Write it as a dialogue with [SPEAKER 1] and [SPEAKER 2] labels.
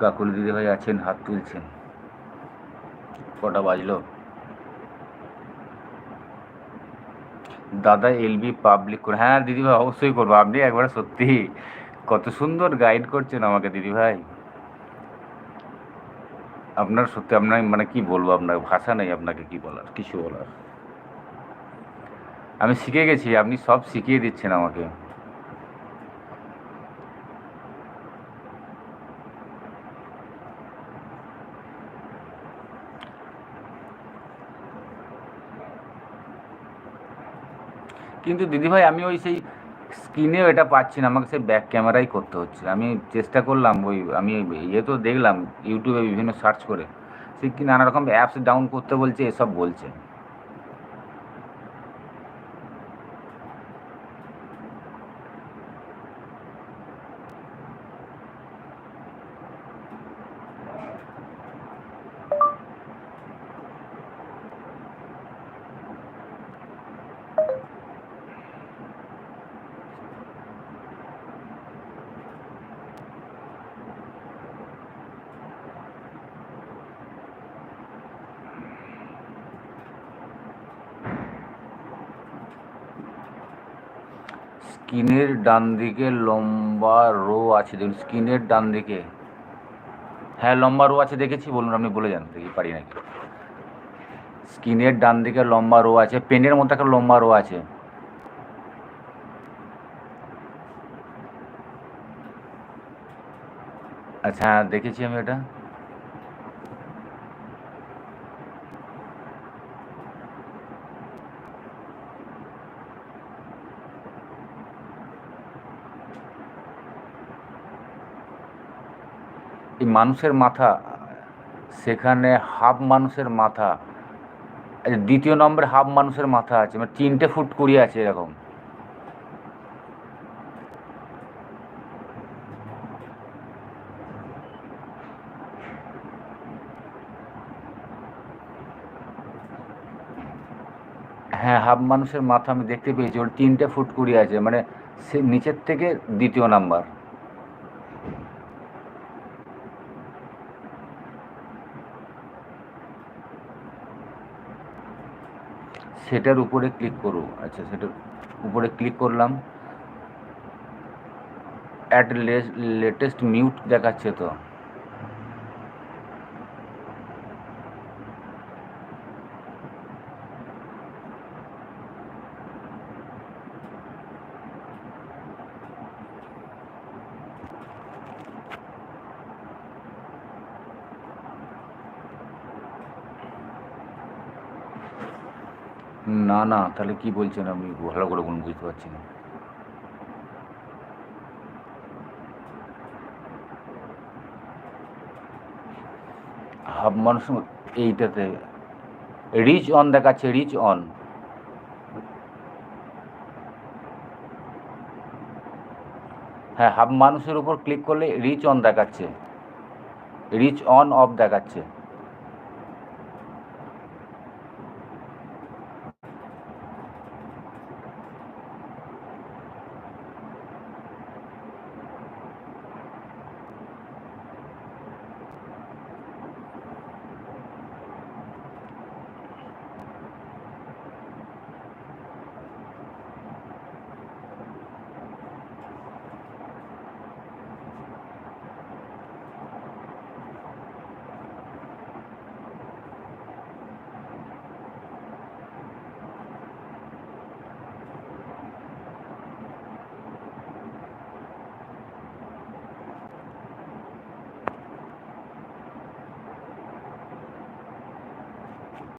[SPEAKER 1] কাকুলি দিদিভাই আছেন, হাত তুলছেন। কটা বাজলো? দাদা এলবি পাবলিক করে হ্যাঁ দিদিভাই অবশ্যই করব। আপনি একবার সত্যি কত সুন্দর গাইড করছেন আমাকে দিদিভাই আপনার সত্যি আপনার মানে কি বলব, আপনার ভাষা নেই আপনাকে কি বলার, কিছু বলার। আমি শিখে গেছি, আপনি সব শিখিয়ে দিচ্ছেন আমাকে। কিন্তু দিদিভাই, আমি ওই সেই স্ক্রিনেও এটা পাচ্ছি না। আমাকে সেই ব্যাক ক্যামেরাই করতে হচ্ছে। আমি চেষ্টা করলাম ওই, আমি ইয়ে তো দেখলাম, ইউটিউবে বিভিন্ন সার্চ করে। সে কি নানা রকম অ্যাপস ডাউন করতে বলছে, এসব বলছে। স্ক্রিনের ডান দিকে লম্বা রো আছে, দেখুন স্কিনের ডান দিকে। হ্যাঁ লম্বা রো আছে, দেখেছি, বলুন আপনি বলে যান, দেখি পারি নাকি। স্কিনের ডান দিকে লম্বা রো আছে, পেনের মধ্যে একটা লম্বা রো আছে। আচ্ছা হ্যাঁ দেখেছি আমি এটা। এই মানুষের মাথা, সেখানে হাফ মানুষের মাথা দ্বিতীয় নম্বরে হাফ মানুষের মাথা আছে মানে তিনটে ফুট কুড়ি আছে এরকম। হ্যাঁ হাফ মানুষের মাথা আমি দেখতে পেয়েছি, ওর তিনটে ফুট কুড়ি আছে মানে সে নিচের থেকে দ্বিতীয় নাম্বার। সেটার উপরে ক্লিক করো। আচ্ছা সেটার উপরে ক্লিক করলাম। অ্যাট লেটেস্ট মিউট দেখাচ্ছে তো। না না, তাহলে কি বলছেন আমি ভালো করে কোনো বুঝতে পারছি না। হাফ মানুষ এইটাতে রিচ অন দেখাচ্ছে রিচ অন হ্যাঁ হাফ মানুষের উপর ক্লিক করলে রিচ অন দেখাচ্ছে। রিচ অন অফ দেখাচ্ছে।